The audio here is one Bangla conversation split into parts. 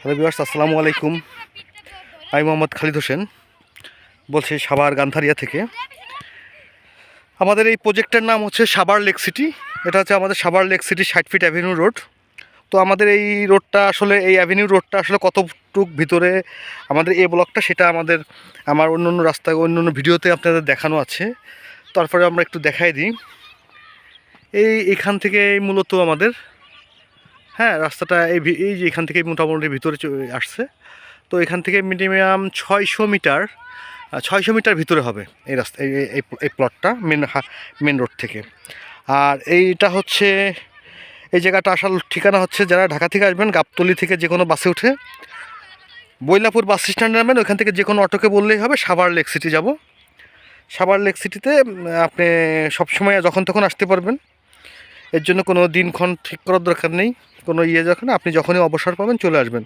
হ্যালো বিবাস আসসালামু আলাইকুম। আমি মোহাম্মদ খালিদ হোসেন, বলছি সাবার গান্ধারিয়া থেকে। আমাদের এই প্রজেক্টের নাম হচ্ছে সাবার লেক সিটি। এটা হচ্ছে আমাদের সাবার লেক সিটি ষাট ফিট অ্যাভিনিউ রোড। তো আমাদের এই রোডটা আসলে, এই অ্যাভিনিউ রোডটা আসলে কতটুক ভিতরে আমাদের এ ব্লকটা, সেটা আমাদের, আমার অন্য অন্য রাস্তায়, অন্য অন্য ভিডিওতে আপনাদের দেখানো আছে। তারপরে আমরা একটু দেখাই দিই। এই এখান থেকে মূলত আমাদের হ্যাঁ রাস্তাটা এই এই যে এখান থেকে মোটামুটি ভিতরে আসছে। তো এখান থেকে মিনিমাম ছয়শো মিটার ছয়শো মিটার ভিতরে হবে এই রাস্তা, এই, এই- প্লটটা মেন মেন রোড থেকে। আর এইটা হচ্ছে, এই জায়গাটা আসার ঠিকানা হচ্ছে যারা ঢাকা থেকে আসবেন, গাবতলি থেকে যে কোনো বাসে উঠে। বৈলাপুর বাস স্ট্যান্ডে নামবেন ওইখান থেকে যে কোনো অটোকে বললেই হবে, সাভার লেক সিটি যাব। সাভার লেক সিটিতে আপনি সবসময় যখন তখন আসতে পারবেন। এর জন্য কোনো দিনক্ষণ ঠিক করার দরকার নেই কোনো ইয়ে যখন আপনি যখনই অবসর পাবেন চলে আসবেন।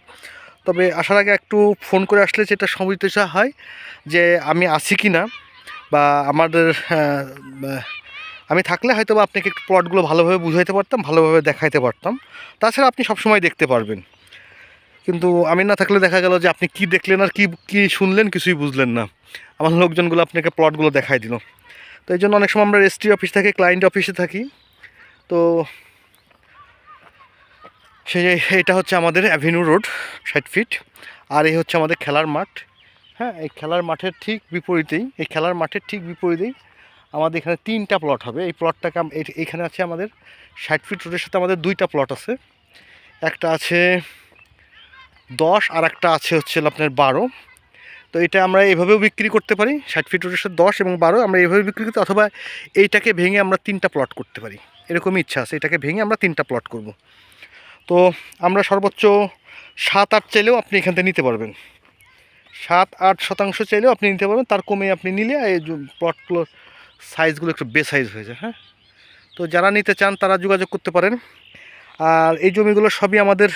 তবে আসার আগে একটু ফোন করে আসলে যেটা সমস্যা হয় যে আমি আছি কি না বা আমাদের আহ, আমি থাকলে হয়তো বা আপনাকে একটু প্লটগুলো ভালোভাবে বুঝাইতে পারতাম ভালোভাবে দেখাইতে পারতাম। তাছাড়া আপনি সবসময় দেখতে পারবেন। কিন্তু আমি না থাকলে দেখা গেল যে আপনি কি দেখলেন আর কি কি শুনলেন কিছুই বুঝলেন না। আমার লোকজনগুলো আপনাকে প্লটগুলো দেখাই দিল। তো এই জন্য অনেক সময় আমরা রেজিস্ট্রি অফিস থাকি ক্লায়েন্ট অফিসে থাকি। তো সে এটা হচ্ছে আমাদের অ্যাভিনিউ রোড ষাট ফিট আর এই হচ্ছে আমাদের খেলার মাঠ। হ্যাঁ এই খেলার মাঠের ঠিক বিপরীতেই, এই খেলার মাঠের ঠিক বিপরীতেই আমাদের এখানে তিনটা প্লট হবে। এই প্লটটাকে এইখানে আছে আমাদের ষাট ফিট রোডের সাথে আমাদের দুইটা প্লট আছে। একটা আছে দশ, আর একটা আছে হচ্ছে আপনার বারো। তো এটা আমরা এইভাবেও বিক্রি করতে পারি, ষাট ফিট রোডের দশ এবং বারো, আমরা এইভাবে বিক্রি করতে, অথবা এইটাকে ভেঙে আমরা তিনটা প্লট করতে পারি। এরকমই ইচ্ছা আছে, এটাকে ভেঙে আমরা তিনটা প্লট করব। তো আমরা সর্বোচ্চ সাত, আট চাইলেও আপনি এখান থেকে নিতে পারবেন। সাত, আট শতাংশ চাইলেও আপনি নিতে পারবেন, তার কমে আপনি নিলে এই প্লটগুলোর সাইজগুলো একটু বেসাইজ হয়ে যায় হ্যাঁ? তো যারা নিতে চান তারা যোগাযোগ করতে পারেন। আর এই জমিগুলো সবই আমাদের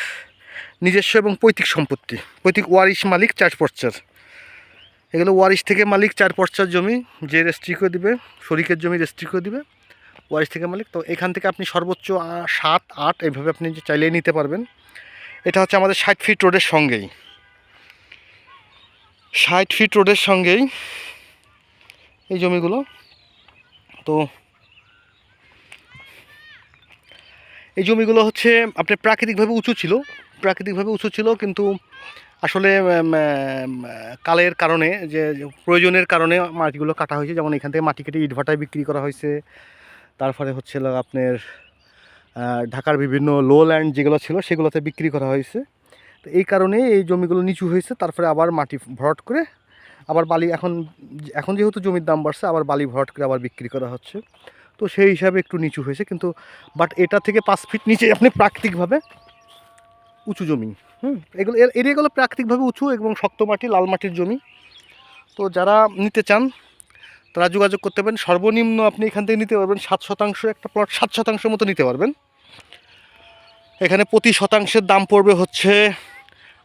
নিজস্ব এবং পৈতৃক সম্পত্তি, পৈতৃক ওয়ারিশ মালিক চার পর্চার। এগুলো ওয়ারিশ থেকে মালিক চার পশ্চার জমি যে রেস্ট্রি করে দিবে, শরিকের জমি রেস্ট্রি করে দিবে, ওয়ারিশ থেকে মালিক। তো এখান থেকে আপনি সর্বোচ্চ সাত, আট এইভাবে আপনি যে চাইলেই নিতে পারবেন। এটা হচ্ছে আমাদের ষাট ফিট রোডের সঙ্গেই। ষাট ফিট রোডের সঙ্গেই এই জমিগুলো। তো এই জমিগুলো হচ্ছে, আপনার প্রাকৃতিকভাবে উঁচু ছিল, প্রাকৃতিকভাবে উঁচু ছিল, কিন্তু আসলে কালের কারণে, যে যে, প্রয়োজনের কারণে মাটিগুলো কাটা হয়েছে, যেমন এখান থেকে মাটি কেটে ইটভাটায় বিক্রি করা হয়েছে। তারপরে হচ্ছে আপনার ঢাকার বিভিন্ন লো ল্যান্ড যেগুলো ছিল, সেগুলোতে বিক্রি করা হয়েছে। তো এই কারণে এই জমিগুলো নিচু হয়েছে, তারপরে আবার মাটি ভরাট করে আবার বালি, এখন এখন যেহেতু জমির দাম বাড়ছে, আবার বালি ভরট করে আবার বিক্রি করা হচ্ছে। তো সেই হিসাবে একটু নিচু হয়েছে, কিন্তু বাট এটা থেকে পাঁচ ফিট নিচে আপনি প্রাকৃতিকভাবে উঁচু জমি। হুম, এগুলো, এর এরিয়াগুলো প্রাকৃতিকভাবে উঁচু এবং শক্ত মাটি, লাল মাটির জমি। তো যারা নিতে চান, তারা যোগাযোগ করতে পারেন। সর্বনিম্ন আপনি এখান থেকে নিতে পারবেন সাত শতাংশ, একটা প্লট সাত শতাংশ মতো নিতে পারবেন। এখানে প্রতি শতাংশের দাম পড়বে হচ্ছে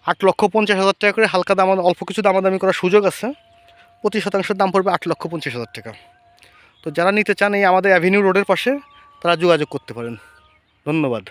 আট লক্ষ পঞ্চাশ হাজার টাকা করে। হালকা দাম, অল্প কিছু দামাদামি করার সুযোগ আছে। প্রতি শতাংশের দাম পড়বে আট লক্ষ পঞ্চাশ হাজার টাকা। তো যারা নিতে চান এই আমাদের অ্যাভিনিউ রোডের পাশে তারা যোগাযোগ করতে পারেন। ধন্যবাদ।